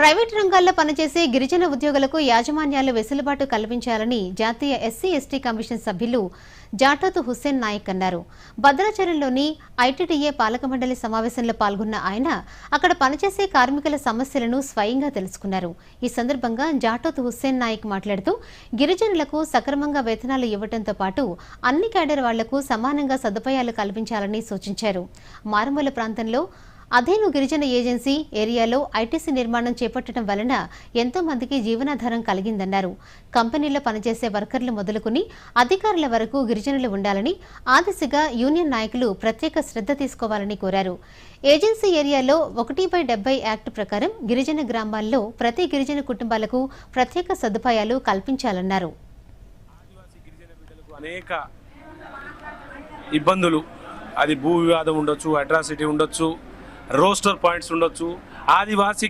Private రంగాల్లో పనిచేసే గిరిజన ఉద్యోగులకు యాజమాన్యాలు వెసులుబాటు కల్పించాలని జాతీయ ఎస్సీ ఎస్టీ కమిషన్ సభ్యులు జాటోత్ హుస్సేన్ నాయక్ అన్నారు. భద్రాచలంలోని ఐటీడీఏ పాలక మండలి సమావేశంలో పాల్గొన్న ఆయన అక్కడ పనిచేసే కార్మికుల సమస్యలను స్వయంగా తెలుసుకున్నారు. ఈ సందర్భంగా జాటోతు హుస్సేన్ నాయక్ మాట్లాడుతూ గిరిజనులకు సక్రమంగా వేతనాలు ఇవ్వడంతో పాటు అన్ని క్యాడర్ వాళ్ళకు సమానంగా సదుపాయాలు కల్పించాలని సూచించారు. మారుమూల ప్రాంతంలో అదేను గిరిజన ఏజెన్సీ ఏరియాలో ఐటీసీ నిర్మాణం చేపట్టడం వలన ఎంతో మందికి జీవనాధారం కలిగిందన్నారు. కంపెనీలో పనిచేసే వర్కర్లు మొదలుకుని అధికారుల వరకు గిరిజనులు ఉండాలని ఆ దిశగా యూనియన్ నాయకులు ప్రత్యేక శ్రద్ధ తీసుకోవాలని కోరారు. ఏజెన్సీ ఏరియాలో ఒకటి బై డెబ్బై యాక్ట్ ప్రకారం గిరిజన గ్రామాల్లో ప్రతి గిరిజన కుటుంబాలకు ప్రత్యేక సదుపాయాలు కల్పించాలన్నారు. అనేక ఇబ్బందులు. అది భూ వివాదం ఉండొచ్చు అట్రాసిటీ ఉండొచ్చు రోస్టర్ పాయింట్స్ ఉండొచ్చు. ఆదివాసి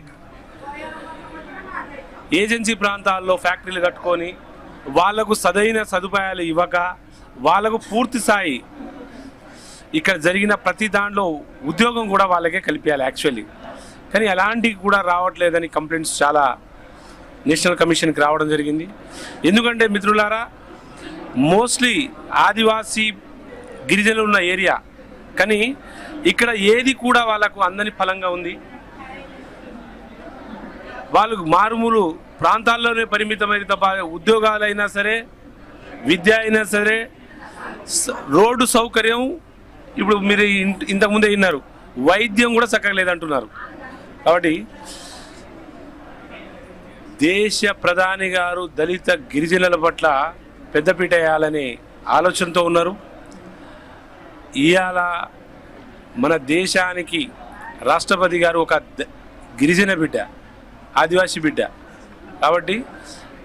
ఏజెన్సీ ప్రాంతాల్లో ఫ్యాక్టరీలు కట్టుకొని వాళ్ళకు సదైన సదుపాయాలు ఇవ్వక వాళ్ళకు పూర్తి స్థాయి ఇక్కడ జరిగిన ప్రతి దాంట్లో ఉద్యోగం కూడా వాళ్ళకే కలిపేయాలి యాక్చువల్లీ. కానీ అలాంటివి కూడా రావట్లేదని కంప్లైంట్స్ చాలా నేషనల్ కమిషన్కి రావడం జరిగింది. ఎందుకంటే మిత్రులారా మోస్ట్లీ ఆదివాసీ గిరిజనులు ఉన్న ఏరియా కానీ ఇక్కడ ఏది కూడా వాళ్ళకు అందని ఫలంగా ఉంది. వాళ్ళు మారుమూలు ప్రాంతాల్లోనే పరిమితమైన తప్ప ఉద్యోగాలైనా సరే విద్య అయినా సరే రోడ్డు సౌకర్యం ఇప్పుడు మీరు ఇంతకుముందే విన్నారు. వైద్యం కూడా చక్కగా లేదంటున్నారు. కాబట్టి దేశ ప్రధాని గారు దళిత గిరిజనుల పట్ల పెద్దపీట వేయాలనే ఆలోచనతో ఉన్నారు. ఇవాళ మన దేశానికి రాష్ట్రపతి గారు ఒక గిరిజన బిడ్డ ఆదివాసీ బిడ్డ. కాబట్టి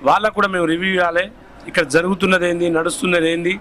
వాళ్ళకు కూడా మేము రివ్యూ ఇవ్వాలి. ఇక్కడ జరుగుతున్నది ఏంది నడుస్తున్నది ఏంది